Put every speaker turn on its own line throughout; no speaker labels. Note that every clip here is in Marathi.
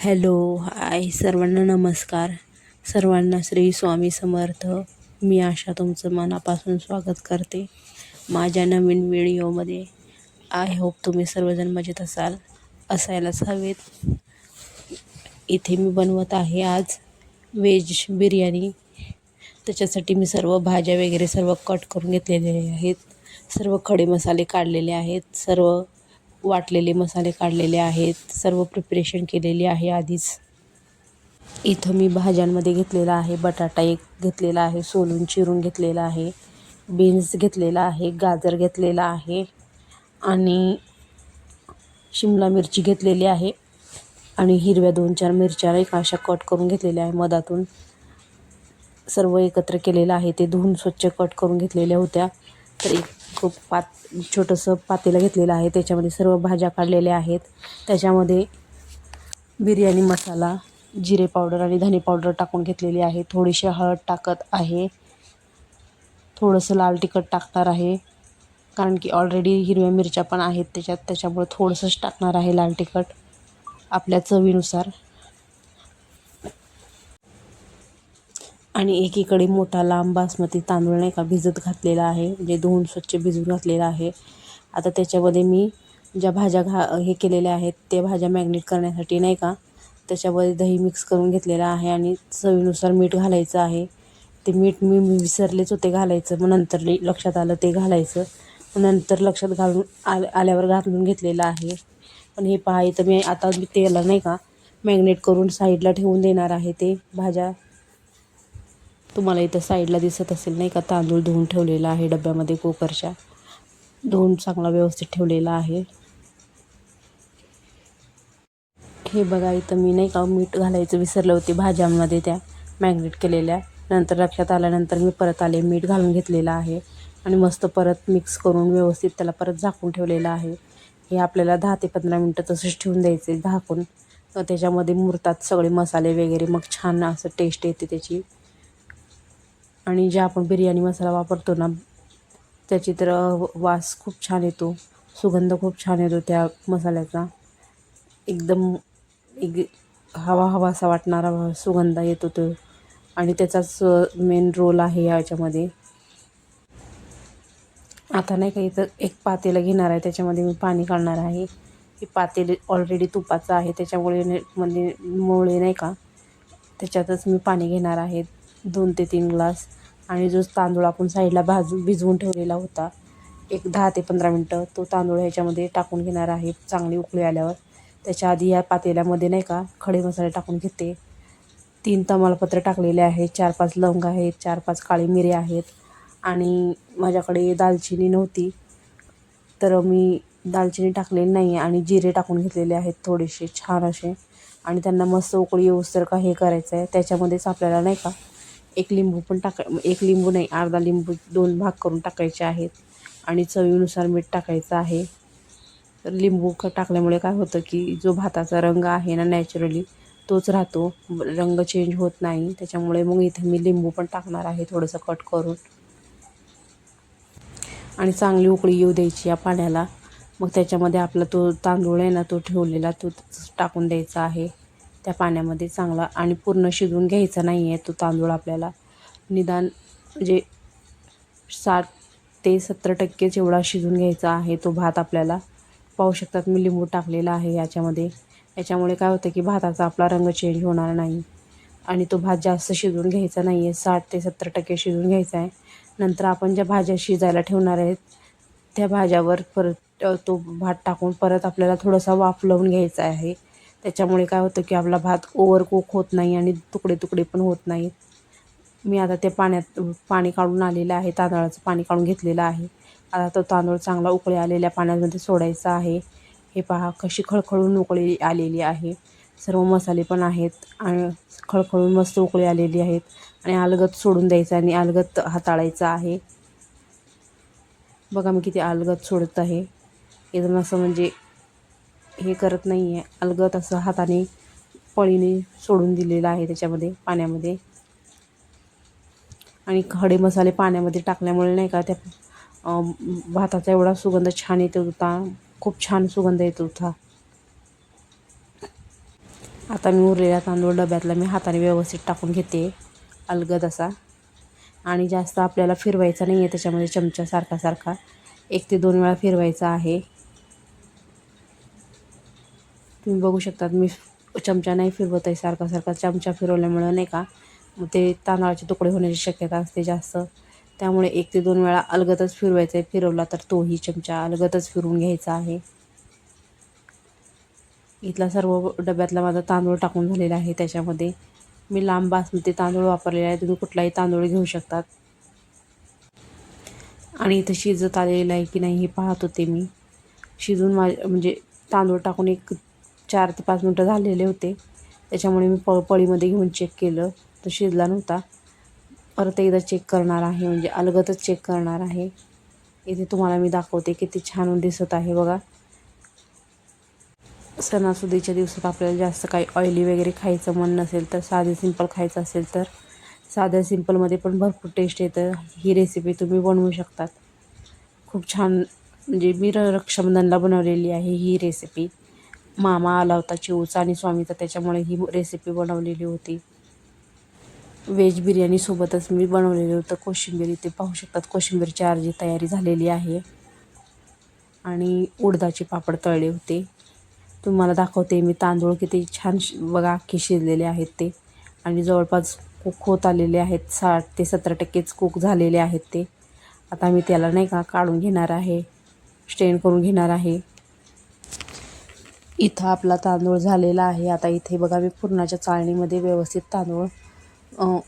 हॅलो हाय सर्वांना नमस्कार. सर्वांना श्री स्वामी समर्थ. मी आशा तुमचं मनापासून स्वागत करते माझ्या नवीन व्हिडिओमध्ये. आय होप तुम्ही सर्वजण मजेत असाल असायलाच हवेत. इथे मी बनवत आहे आज व्हेज बिर्याणी. त्याच्यासाठी मी सर्व भाज्या वगैरे सर्व कट करून घेतलेले आहेत. सर्व खडे मसाले काढलेले आहेत. सर्व वाटलेले मसाले काढलेले आहेत. सर्व प्रिपरेशन केलेली आहे आधीच. इथं मी भाज्यांमध्ये घेतलेला आहे बटाटा एक घेतलेला आहे सोलून चिरून घेतलेला आहे बीन्स घेतलेला आहे गाजर घेतलेला आहे आणि शिमला मिरची घेतलेली आहे आणि हिरव्या दोन चार मिरच्या एक अशा कट करून घेतलेल्या आहे मधातून. सर्व एकत्र केलेलं आहे ते धुवून स्वच्छ कट करून घेतलेल्या होत्या. तर एक खूप पात छोटंसं पातेलं घेतलेलं आहे. त्याच्यामध्ये सर्व भाज्या काढलेल्या आहेत. त्याच्यामध्ये बिर्याणी मसाला जिरे पावडर आणि धने पावडर टाकून घेतलेली आहे. थोडीशी हळद टाकत आहे. थोडंसं लाल तिखट टाकणार आहे. कारण की ऑलरेडी हिरव्या मिरच्या पण आहेत त्याच्यात. त्याच्यामुळे थोडंसंच टाकणार आहे लाल तिखट. आपल्या चवीनुसार. आणि एकीकडे मोठा लांब बासमती तांदूळ नाही का भिजत घातलेला आहे म्हणजे धुवून स्वच्छ भिजून घातलेला आहे. आता त्याच्यामध्ये मी ज्या भाज्या घा हे केलेल्या आहेत त्या भाज्या मॅग्नेट करण्यासाठी नाही का त्याच्यामध्ये दही मिक्स करून घेतलेलं आहे आणि चवीनुसार मीठ घालायचं आहे. ते मीठ मी मी विसरलेच होते घालायचं मग नंतर लक्षात आलं ते घालायचं. मग नंतर लक्षात घालून आल आल्यावर घालून घेतलेलं आहे. पण हे पहा इथं मी आता मी तेला नाही का मॅग्नेट करून साईडला ठेवून देणार आहे ते भाज्या. तुम्हाला इथं साईडला दिसत असेल नाही का? तांदूळ धुवून ठेवलेला आहे डब्यामध्ये कुकरच्या. धुवून चांगला व्यवस्थित ठेवलेला आहे. हे बघा इथं मी नाही का मीठ घालायचं विसरले होते भाज्यांमध्ये त्या मॅग्नेट केलेल्या. नंतर लक्षात आल्यानंतर मी परत आले मीठ घालून घेतलेलं आहे. आणि मस्त परत मिक्स करून व्यवस्थित त्याला परत झाकून ठेवलेलं आहे. हे आपल्याला दहा ते पंधरा मिनटं तसंच ठेवून द्यायचे झाकून. त्याच्यामध्ये मुरतात सगळे मसाले वगैरे मग छान असं टेस्ट येते त्याची. आणि ज्या आपण बिर्याणी मसाला वापरतो ना त्याची तर वास खूप छान येतो. सुगंध खूप छान येतो त्या मसाल्याचा. एकदम एक हवा हवा असा वाटणारा सुगंध येतो तो आणि त्याचाच मेन रोल आहे याच्यामध्ये. आता नाही का इथं एक पातेलं घेणार आहे त्याच्यामध्ये मी पाणी काढणार आहे. हे पातेले ऑलरेडी तुपाचं आहे त्याच्यामुळे म्हणजे मुळे नाही का त्याच्यातच मी पाणी घेणार आहे. दोन ते तीन ग्लास. आणि जो तांदूळ आपण साईडला भाजून भिजवून ठेवलेला होता एक दहा ते पंधरा मिनटं तो तांदूळ ह्याच्यामध्ये टाकून घेणार आहे चांगली उकळी आल्यावर. त्याच्या आधी या पातेल्यामध्ये नाही का खडे मसाले टाकून घेते. तीन तमालपत्र टाकलेले आहेत चार पाच लवंग आहेत चार पाच काळी मिरे आहेत. आणि माझ्याकडे दालचिनी नव्हती तर मी दालचिनी टाकलेली नाही आणि जिरे टाकून घेतलेले आहेत थोडेसे छान असे. आणि त्यांना मस्त उकळी येऊसर का हे करायचं आहे त्याच्यामध्येच आपल्याला नाही का एक लिंबू पण टाका एक लिंबू नाही अर्धा लिंबू दोन भाग करून टाकायचे आहेत. आणि चवीनुसार मीठ टाकायचं आहे. तर लिंबू क टाकल्यामुळे काय होतं की जो भाताचा रंग आहे ना नॅचरली तोच राहतो. रंग चेंज होत नाही. त्याच्यामुळे मग इथे मी लिंबू पण टाकणार आहे थोडंसं कट करून. आणि चांगली उकळी येऊ द्यायची या पाण्याला. मग त्याच्यामध्ये आपला तो तांदूळ आहे ना तो ठेवलेला तो टाकून द्यायचा आहे. त्या पाण्यामध्ये चांगला आणि पूर्ण शिजवून घ्यायचा नाही आहे तो तांदूळ आपल्याला. निदान म्हणजे साठ ते सत्तर टक्के जेवढा शिजून घ्यायचा आहे तो भात आपल्याला पाहू शकतात. मी लिंबू टाकलेला आहे याच्यामध्ये. याच्यामुळे काय होतं की भाताचा आपला रंग चेंज होणार नाही. आणि तो भात जास्त शिजवून घ्यायचा नाही आहे साठ ते सत्तर टक्के शिजवून घ्यायचा आहे. नंतर आपण ज्या भाज्या शिजायला ठेवणार आहेत त्या भाज्यावर परत तो भात टाकून परत आपल्याला थोडासा वाफ लावून घ्यायचा आहे. त्याच्यामुळे काय होतं की आपला भात ओव्हर कुक होत नाही आणि तुकडे तुकडे पण होत नाहीत मी आता ते पाण्यात पाणी काढून आलेलं आहे तांदळाचं पाणी काढून घेतलेलं आहे. आता तो तांदूळ चांगला उकळी आलेल्या पाण्यामध्ये सोडायचा आहे. हे पहा कशी खळखळून उकळी आलेली आहे. सर्व मसाले पण आहेत आणि खळखळून मस्त उकळी आलेली आहेत आणि अलगत सोडून द्यायचं आणि अलगत हाताळायचं आहे. बघा मी किती अलगत सोडत आहे. एकदम असं म्हणजे हे करत नाही आहे अलगत असं हाताने पळीने सोडून दिलेलं आहे त्याच्यामध्ये पाण्यामध्ये. आणि खडे मसाले पाण्यामध्ये टाकल्यामुळे नाही का त्या भाताचा एवढा सुगंध छान येत होता. खूप छान सुगंध येत होता. आता मी उरलेला तांदूळ डब्यातला मी हाताने व्यवस्थित टाकून घेते. अलगद असा. आणि जास्त आपल्याला फिरवायचा नाही आहे त्याच्यामध्ये चमचा सारखा सारखा. एक ते दोन वेळा फिरवायचा आहे. तुम्ही बघू शकतात मी चमचा नाही फिरवत आहे सारखा सारखा चमचा फिरवल्यामुळं नाही का मग ते तांदळाचे तुकडे होण्याची शक्यता असते जास्त. त्यामुळे एक ते दोन वेळा अलगतच फिरवायचं आहे फिरवला तर तोही चमचा अलगतच फिरवून घ्यायचा आहे. इथला सर्व डब्यातला माझा तांदूळ टाकून झालेला आहे त्याच्यामध्ये. मी लांब बासमती तांदूळ वापरलेला आहे तुम्ही कुठलाही तांदूळ घेऊ शकतात. आणि इथं शिजत आलेलं आहे की नाही हे पाहत होते मी. शिजून मा म्हणजे तांदूळ टाकून एक चार ते पाच मिनटं झालेले होते. त्याच्यामुळे मी प पळीमध्ये घेऊन चेक केलं. तर शिजला नव्हता. परत एकदा चेक करणार आहे. म्हणजे अलगतच चेक करणार आहे. इथे तुम्हाला मी दाखवते किती छान दिसत आहे बघा. सणासुदीच्या दिवसात आपल्याला जास्त काही ऑइली वगैरे खायचं मन नसेल तर साधे सिंपल खायचं असेल तर साध्या सिंपलमध्ये पण भरपूर टेस्ट येतं. ही रेसिपी तुम्ही बनवू शकतात. खूप छान म्हणजे मी र रक्षाबंधनला बनवलेली आहे ही रेसिपी मामा आला होता चिवचा आणि स्वामीचा त्याच्यामुळे ही रेसिपी बनवलेली होती. व्हेज बिर्याणीसोबतच मी बनवलेलं होतं. कोशिंबीर इथे पाहू शकतात. कोशिंबीरची अर्जी तयारी झालेली आहे. आणि उडदाचे पापड तळले होते. तुम्हाला दाखवते मी तांदूळ किती छान बघा अख्खे शिजलेले आहेत ते. आणि जवळपास कुक होत आलेले आहेत. साठ ते सतरा टक्केच कुक झालेले आहेत ते. आता मी त्याला नाही का काढून घेणार आहे. स्टेन करून घेणार आहे. इथं आपला तांदूळ झालेला आहे. आता इथे बघा मी पुरणाच्या चाळणीमध्ये व्यवस्थित तांदूळ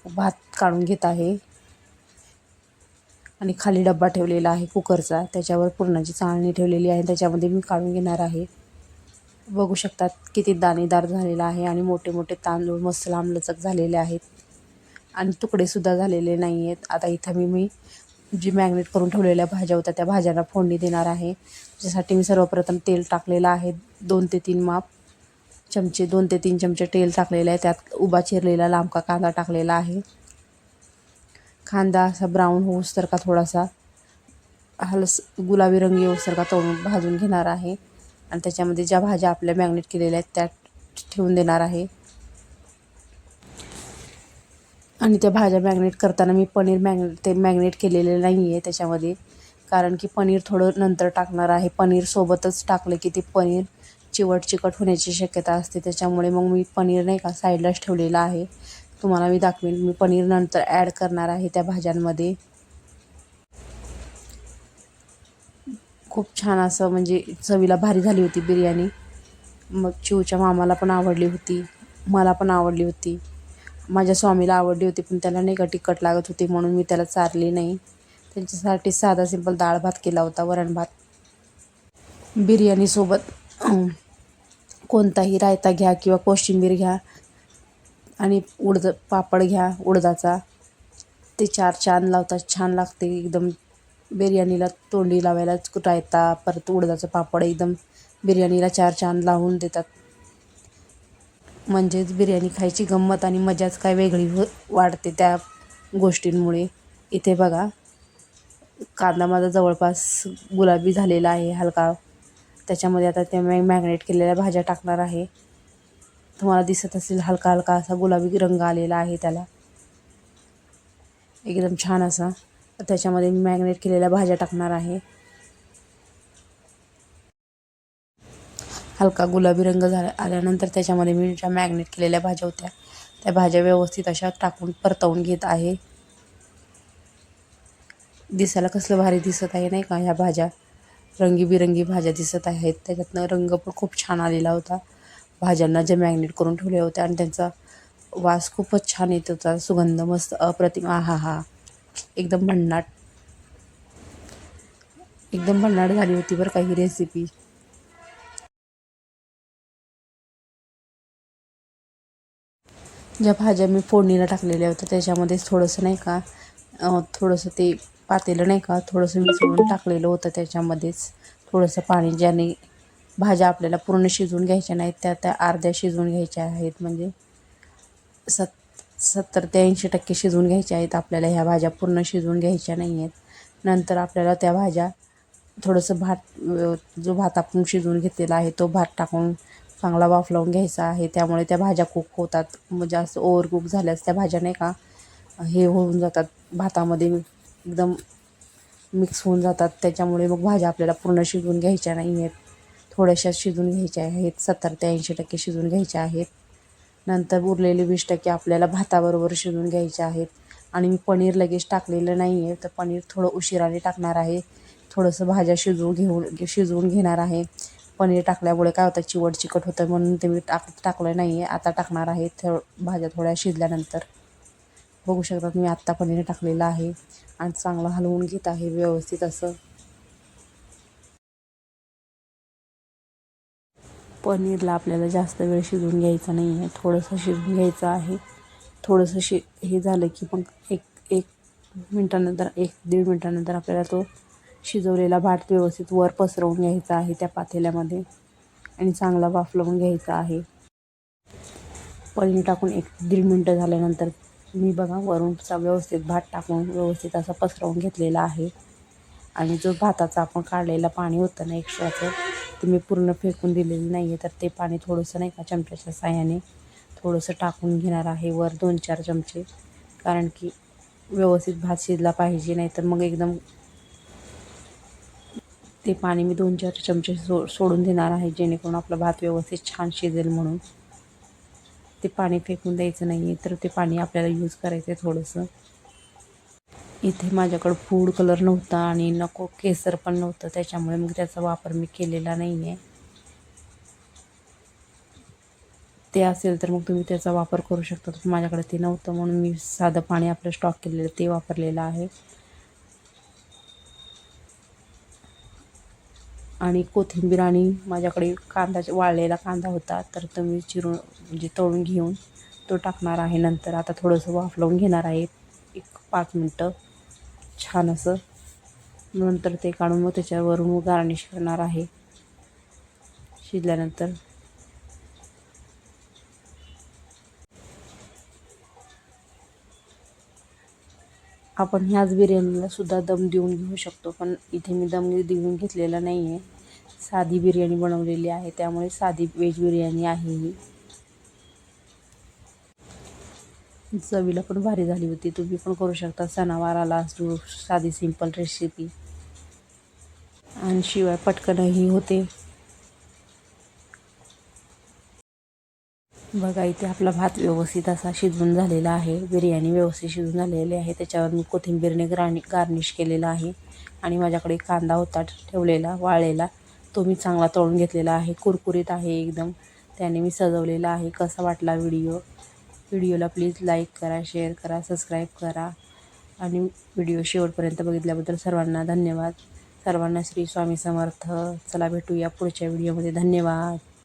भात काढून घेत आहे. आणि खाली डब्बा ठेवलेला आहे कुकरचा. त्याच्यावर पुरणाची चाळणी ठेवलेली आहे. त्याच्यामध्ये मी काढून घेणार आहे. बघू शकतात किती दाणेदार झालेला आहे आणि मोठे मोठे तांदूळ मस्त लांबलचक झालेले आहेत. आणि तुकडेसुद्धा झालेले नाही आहेत आता इथं मी मी जी मॅग्नेट करून ठेवलेल्या भाज्या होत्या त्या भाज्यांना फोडणी देणार आहे. त्याच्यासाठी मी सर्वप्रथम तेल टाकलेलं आहे दोन ते तीन माप. चमचे दोन ते तीन चमचे तेल टाकलेलं आहे त्यात उभा चिरलेला लांबका कांदा टाकलेला आहे. कांदा असा ब्राऊन होऊस तर का थोडासा हलस गुलाबी रंग येऊस तर का तळून भाजून घेणार आहे. आणि त्याच्यामध्ये ज्या भाज्या आपल्या मॅग्नेट केलेल्या आहेत त्या ठेवून देणार आहे. आणि त्या भाज्या मॅग्नेट करताना मी पनीर मॅग्नेट ते मॅग्नेट केलेले नाही आहे त्याच्यामध्ये. कारण की पनीर थोडं नंतर टाकणार आहे. पनीर सोबतच टाकलं की ते पनीर चिवट चिकट होण्याची शक्यता असते. त्याच्यामुळे मग मी पनीर नाही का साईडलाच ठेवलेलं आहे. तुम्हाला मी दाखवेन. मी पनीर नंतर ॲड करणार आहे त्या भाज्यांमध्ये. खूप छान असं म्हणजे चवीला भारी झाली होती बिर्याणी. मग चिवच्या मामाला पण आवडली होती. मला पण आवडली होती. माझ्या स्वामीला आवडली होती पण त्याला नाही का तिखट लागत होती म्हणून मी त्याला चारली नाही. त्यांच्यासाठी साधा सिंपल डाळ भात केला होता वरण भात. बिर्याणीसोबत कोणताही रायता घ्या किंवा कोशिंबीर घ्या आणि उडद पापड घ्या उडदाचा. ते चार छान लावतात छान लागते एकदम. बिर्याणीला तोंडी लावायला रायता परत उडदाचं पापड एकदम. बिर्याणीला चार छान लावून देतात. म्हणजेच बिर्याणी खायची गंमत आणि मजाच काय वेगळी हो- वाढते त्या गोष्टींमुळे. इथे बघा कांदा माझा जवळपास गुलाबी झालेला आहे हलका. त्याच्यामध्ये आता त्या मॅ मॅग्नेट केलेल्या भाज्या टाकणार आहे. तुम्हाला दिसत असेल हलका हलका असा गुलाबी रंग आलेला आहे त्याला. एकदम छान असा. त्याच्यामध्ये मी मॅग्नेट केलेल्या भाज्या टाकणार आहे. हलका गुलाबी रंग झाला आल्यानंतर त्याच्यामध्ये मी ज्या मॅग्नेट केलेल्या भाज्या होत्या त्या भाज्या व्यवस्थित अशा टाकून परतवून घेत आहे. दिसायला कसलं भारी दिसत आहे नाही का? ह्या भाज्या रंगीबिरंगी भाज्या दिसत आहेत. त्याच्यातनं रंग पण खूप छान आलेला होता. भाज्यांना जे मॅग्नेट करून ठेवल्या होत्या आणि त्यांचा वास खूपच छान येत होता. सुगंध मस्त अप्रतिम. हा हा एकदम भन्नाट. एकदम भन्नाट झाली होती बरं काही रेसिपी ज्या भाज्या मी फोडणीला टाकलेल्या होत्या त्याच्यामध्येच थोडंसं नाही का थोडंसं ते पातेलं नाही का थोडंसं मिसळून टाकलेलं होतं त्याच्यामध्येच. थोडंसं पाणी ज्याने भाज्या आपल्याला पूर्ण शिजवून घ्यायच्या नाहीत त्या त्या अर्ध्या शिजवून घ्यायच्या आहेत. म्हणजे सत सत्तर ते ऐंशी टक्के शिजवून घ्यायच्या आहेत. आपल्याला ह्या भाज्या पूर्ण शिजवून घ्यायच्या नाही आहेत नंतर आपल्याला त्या भाज्या थोडंसं भात जो भात आपण शिजवून घेतलेला आहे तो भात टाकून चांगला वाफ लावून घ्यायचा आहे. त्यामुळे त्या भाज्या कुक होतात. मग जास्त ओव्हर कुक झाल्यास त्या भाज्या नाही का हे होऊन जातात. भातामध्ये एकदम मिक्स होऊन जातात. त्याच्यामुळे मग भाज्या आपल्याला पूर्ण शिजवून घ्यायच्या नाही आहेत. थोड्याशा शिजून घ्यायच्या आहेत. सत्तर ते ऐंशी टक्के शिजवून घ्यायच्या आहेत. नंतर उरलेले वीस टक्के आपल्याला भाताबरोबर शिजून घ्यायचे आहेत. आणि मी पनीर लगेच टाकलेलं नाही आहे तर पनीर थोडं उशिराने टाकणार आहे. थोडंसं भाज्या शिजवून घेऊन शिजवून घेणार आहे. पनीर टाकल्यामुळे काय होतं चिवट चिकट होतं म्हणून ते मी टाक टाकलं नाही आहे. आता टाकणार आहे थो भाज्या थोड्या शिजल्यानंतर. बघू शकतात मी आत्ता पनीर टाकलेलं आहे आणि चांगलं हलवून घेत आहे व्यवस्थित असं. पनीरला आपल्याला जास्त वेळ शिजवून घ्यायचा नाही आहे. थोडंसं शिजवून घ्यायचं आहे. थोडंसं शि हे झालं की मग एक एक मिनटानंतर एक दीड मिनटानंतर आपल्याला तो शिजवलेला भात व्यवस्थित वर पसरवून घ्यायचा आहे त्या पातेल्यामध्ये आणि चांगला वाफ लावून घ्यायचा आहे. पनीर टाकून एक दीड मिनटं झाल्यानंतर मी बघा वरून व्यवस्थित भात टाकून व्यवस्थित असा पसरवून घेतलेला आहे. आणि जो भाताचा आपण काढलेला पाणी होतं ना एक्स्ट्राचं ते मी पूर्ण फेकून दिलेलं नाही आहे तर ते पाणी थोडंसं नाही का चमच्याच्या साह्याने थोडंसं टाकून घेणार आहे वर दोन चार चमचे. कारण की व्यवस्थित भात शिजला पाहिजे नाही तर मग एकदम ते पाणी मी दोन चार चमचे सो सोडून देणार आहे जेणेकरून आपला भात व्यवस्थित छान शिजेल म्हणून. ते पाणी फेकून द्यायचं नाही आहे तर ते पाणी आपल्याला यूज करायचं आहे थोडंसं. इथे माझ्याकडं फूड कलर नव्हता आणि नको केसर पण नव्हतं त्याच्यामुळे मग त्याचा वापर मी केलेला नाही आहे ते असेल तर मग तुम्ही त्याचा वापर करू शकता माझ्याकडे ते नव्हतं म्हणून मी साधं पाणी आपलं स्टॉक केलेलं ते वापरलेलं आहे. आणि कोथिंबीर आणि माझ्याकडे कांदा वाळलेला कांदा होता तर तो मी चिरून म्हणजे तळून घेऊन तो टाकणार आहे नंतर. आता थोडंसं वाफ लावून घेणार आहे. एक पाच मिनटं. छान असं. नंतर ते काढून मग त्याच्यावरून गार्निश करणार आहे. शिजल्यानंतर आपण ह्याच बिर्याणीला सुद्धा दम देऊन घेऊ शकतो पण इथे मी दम देऊन घेतलेला नाही आहे साधी बिर्याणी बनवलेली आहे त्यामुळे साधी व्हेज बिर्याणी आहे ही. चवीला पण भारी झाली होती तुम्ही पण करू शकता. सणावाराला साधी सिंपल रेसिपी आणि शिवाय पटकनही होते. बघा इथे आपला भात व्यवस्थित असा शिजून झालेला आहे. बिर्याणी व्यवस्थित शिजून झालेली आहे. त्याच्यावर मी कोथिंबीरने ग्राणी गार्निश केलेला आहे. आणि माझ्याकडे कांदा होता ठेवलेला वाळलेला. तो मी चांगला तळून घेतलेला आहे. कुरकुरीत आहे एकदम. त्याने मी सजवलेला आहे. कसा वाटला व्हिडिओ? व्हिडिओला प्लीज लाईक करा शेअर करा सबस्क्राईब करा. आणि व्हिडिओ शेवटपर्यंत बघितल्याबद्दल सर्वांना धन्यवाद. सर्वांना श्री स्वामी समर्थ. चला भेटूया पुढच्या व्हिडिओमध्ये. धन्यवाद.